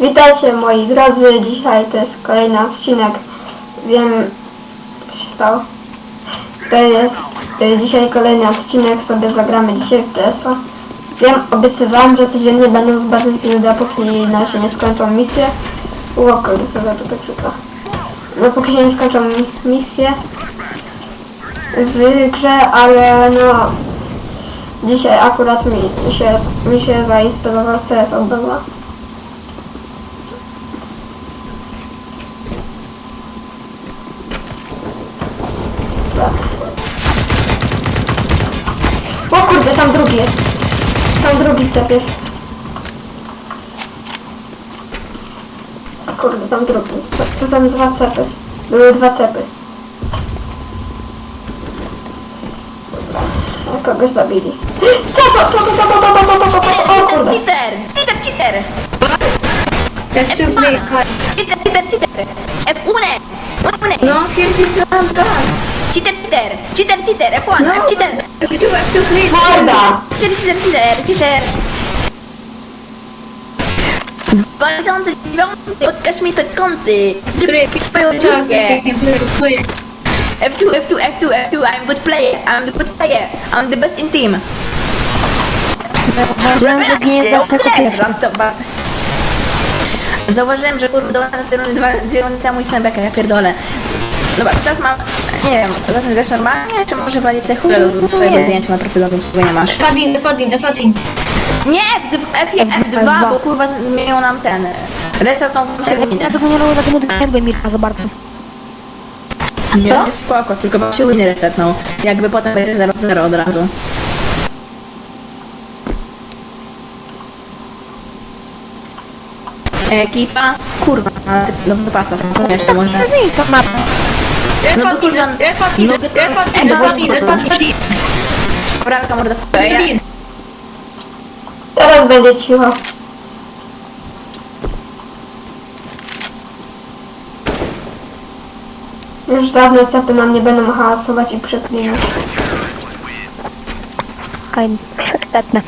Witajcie moi drodzy, dzisiaj to jest kolejny odcinek. Wiem, co się stało. To jest e, dzisiaj kolejny odcinek, sobie zagramy dzisiaj w TS-a. Wiem, obiecywałem, że codziennie będą z Battlefield, dopóki no, się nie skończą misje. O kurde, co za to tak rzuca. No póki się nie skończą mi- misje w grze, ale no dzisiaj akurat mi się, mi się zainstalował CS od nowa. O kurde, tam drugi jest. Jest. O Kurde, tam drugi. Są dwa cepy. Były dwa cepy. O, kogoś zabili. Co to? Co to? Co to? Co to? Co to? Co to? O kurde. Cheater! Cheater, cheater! Jak tu wyjechać? Cheater, cheater, cheater! F1! F1! No, pierdolę gaz. Cheater, cheater! Cheater, cheater! F1! No, Cheater! Tu wyjechać? Morda! Cheater, cheater, cheater! Cheater! 2009 Podkaż mi kąty! Zrób swoją drogę! jak nie please. F2, F2, F2, F2, I'm good player, I'm the good player, I'm the best in team. Zauważyłem, że. Zauważyłem, że kurde, na dwie rundy temu i bekę, ja pierdolę. Dobra, teraz mam, nie wiem, zacznę grać normalnie, czy może walić te chuj lub swojego zdjęcia na profilowym, którego nie masz? F1, F1, F1. Nie, F, F, F2, bo kurwa zmienią nam ten, resetą się Ja tego nie lubię, tego nie lubię Mirka za bardzo. Nie, jest spoko, tylko wam się winy resetną, jakby potem będzie 0-0 od razu. Ekipa, kurwa, no wypasa, co jeszcze może? To nie to mapa. No bo F1, kurwa, F1, no, F1, F1, F1. Bralka morda w ja, F1. Teraz będzie cicho. Już żadne cepy nam nie będą hałasować i przeklinać. Fajnie, sekretne.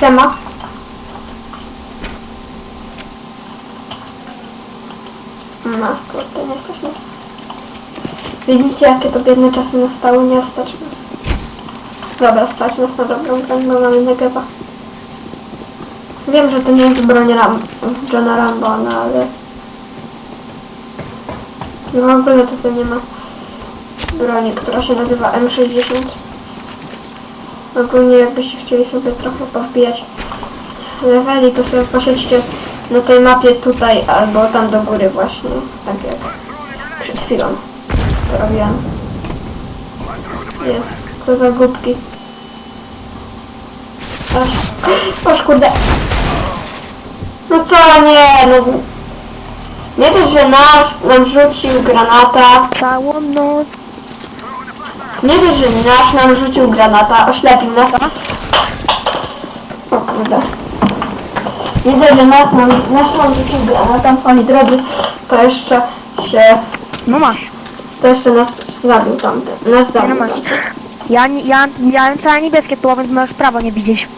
Siema. No, kurde, nie stać nas. Widzicie, jakie to biedne czasy nastały? Nie stać nas. Dobra, stać nas na dobrą broń, bo mamy negewa. Wiem, że to nie jest broń Ram Johna Rambo, no ale... No w ogóle tutaj nie ma broni, która się nazywa M60. Ogólnie jakbyście chcieli sobie trochę powbijać leveli, to sobie posiedźcie na tej mapie tutaj albo tam do góry właśnie, tak jak przed chwilą to robiłam. Jest, co za głupki. Aż, aż kurde. No co, nie, no. Nie dość, że nasz nam rzucił granata, Całą noc. nie dość, że nasz nam rzucił granata, oślepił nas. O kurde. Że nas nam, nasz nam rzucił granata, moi drodzy, to jeszcze się, No masz. to jeszcze nas zabił tamten, nas No zabił masz. tamten. Ja, ja, ja mam całe niebieskie tło, więc masz prawo nie widzieć.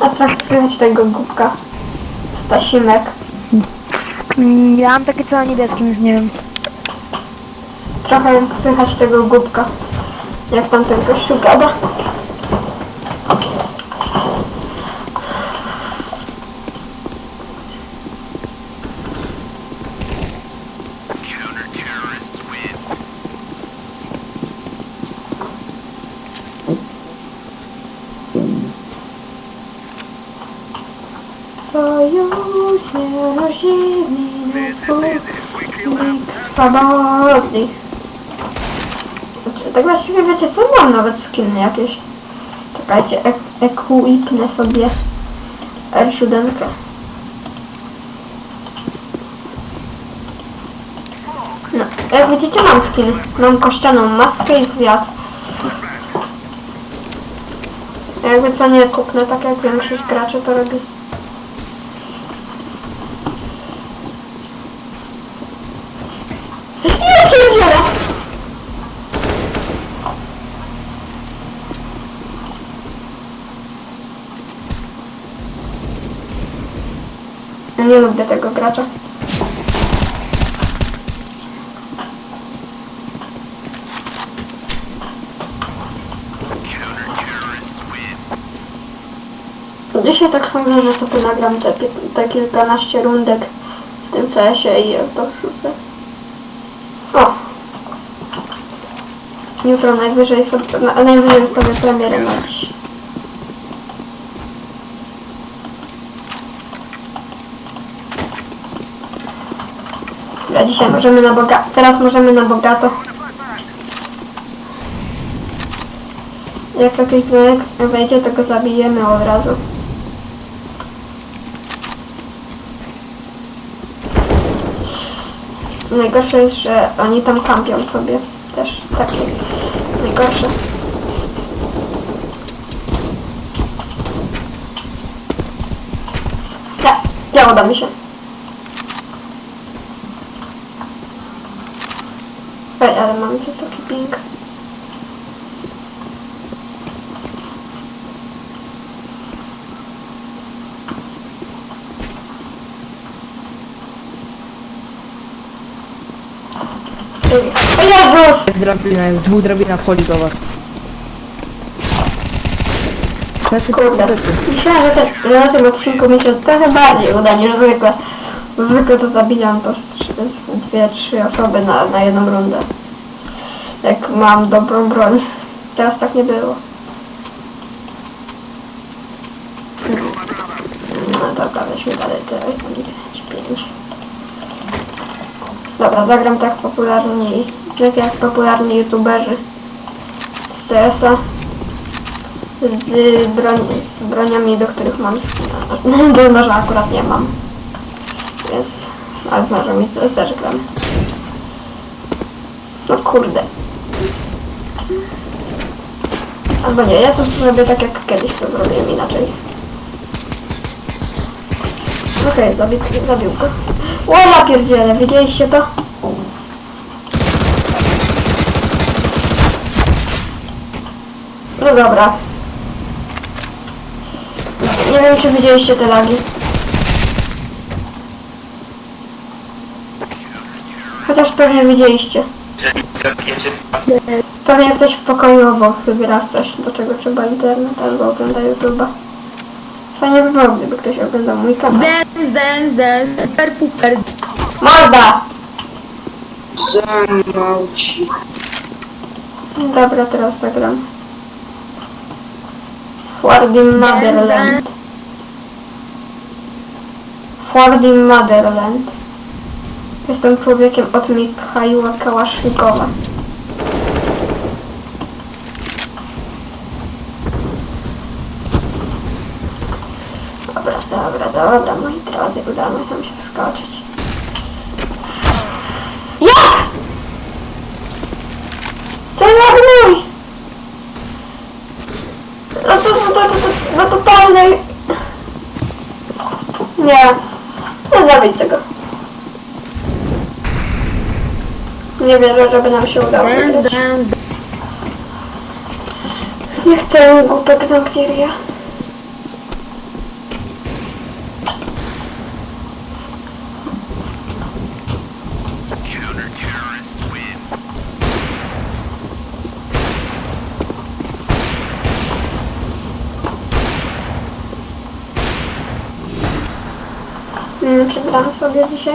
A tak słychać tego głupka. Stasimek. Ja mam takie całe niebieskie, więc nie wiem. Trochę słychać tego głupka. Jak tam ten gościu gada. Sojusze rodziny swobodnych. Znaczy, tak właściwie wiecie co? Mam nawet skiny jakieś. Czekajcie, ek equipnę sobie R7. No, jak widzicie mam skin. Mam kościaną maskę i zwiat. Jakby co nie kupnę, tak jak większość graczy to robi. Nie lubię tego gracza. Dzisiaj tak sądzę, że sobie nagram te, te kilkanaście rundek w tym CS-ie i to wrzucę. O! Jutro najwyżej sobie, na, najwyżej ustawię premierę na dziś. Ja dzisiaj możemy na bogato, teraz możemy na bogato. Jak jakiś gnonek wejdzie, to go zabijemy od razu. Najgorsze jest, że oni tam kampią sobie też. Tak. Najgorsze. Ja, ja mi się. Ej, ale mam wysoki ping. O Jezus! Drabina, jest dwóch drabina wchodzi do was. Plecy, Kurde. Myślałem, że, te, że na tym odcinku mi się trochę bardziej uda niż zwykle. Zwykle to zabijam to z, trzy- z dwie, trzy osoby na, na jedną rundę. Jak mam dobrą broń. Teraz tak nie było. No dobra, weźmy dalej te 5. Dobra, zagram tak popularni, tak jak popularni youtuberzy z CS-a z, broń, z broniami, do których mam skina. Do noża akurat nie mam. Więc, ale z nożami też, też gram. No kurde. Albo nie, ja to zrobię tak jak kiedyś to zrobiłem inaczej. Okej, zabił, zabił go. O, ja pierdzielę, widzieliście to? No dobra. Nie wiem, czy widzieliście te lagi. Pewnie widzieliście. Pewnie ktoś w pokoju obok wybiera coś, do czego trzeba internet albo ogląda YouTube'a. Fajnie by było, gdyby ktoś oglądał mój kanał. Dance, dance, dance, super, puper. Morda! Zamałci. Dobra, teraz zagram. Ford in Motherland. Ford in Motherland. Jestem człowiekiem od Michaiła Kałasznikowa. Dobra, dobra, dobra, moi drodzy, udało nam się wskoczyć. Jak? Co ja gnój? No to, no to, to, to, no to pełnej... Nie. No zabić go. Nie wierzę, żeby nam się udało wygrać. Niech ten głupek zamknie ryja. Mm, Przebrałam sobie dzisiaj.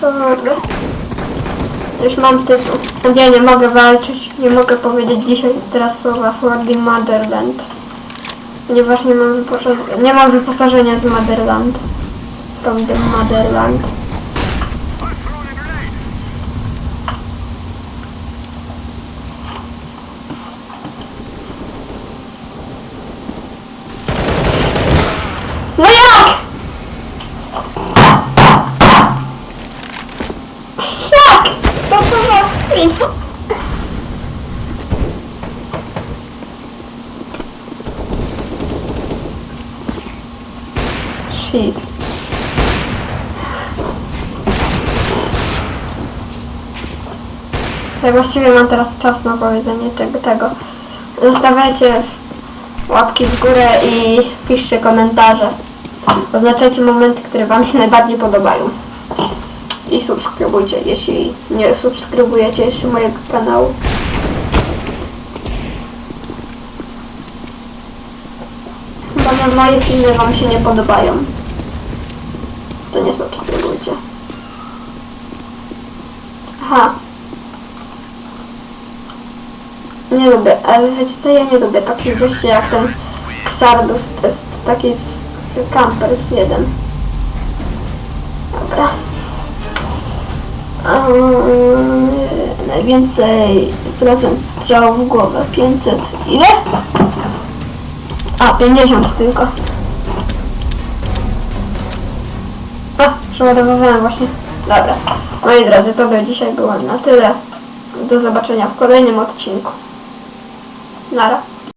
Kurde. Już mam tytuł. Nie, nie mogę walczyć. Nie mogę powiedzieć dzisiaj teraz słowa for the motherland. Ponieważ nie mam wyposażenia z motherland. From the motherland. No jak? Jak? To co za info? Shit. Ja właściwie mam teraz czas na powiedzenie czego tego. Zostawiajcie łapki w górę i piszcie komentarze. Oznaczajcie momenty, które Wam się najbardziej podobają. I subskrybujcie, jeśli nie subskrybujecie jeszcze mojego kanału. Że moje filmy Wam się nie podobają. To nie subskrybujcie. Aha. Nie lubię, ale wiecie co, ja nie lubię takich gości jak ten Xardus, to jest taki z- camper z jeden. Dobra. Um, najwięcej procent strzał w głowę, 500, ile? A, 50 tylko. A, przeładowywałem właśnie. Dobra. Moi drodzy, to by dzisiaj było na tyle. Do zobaczenia w kolejnym odcinku. Nara.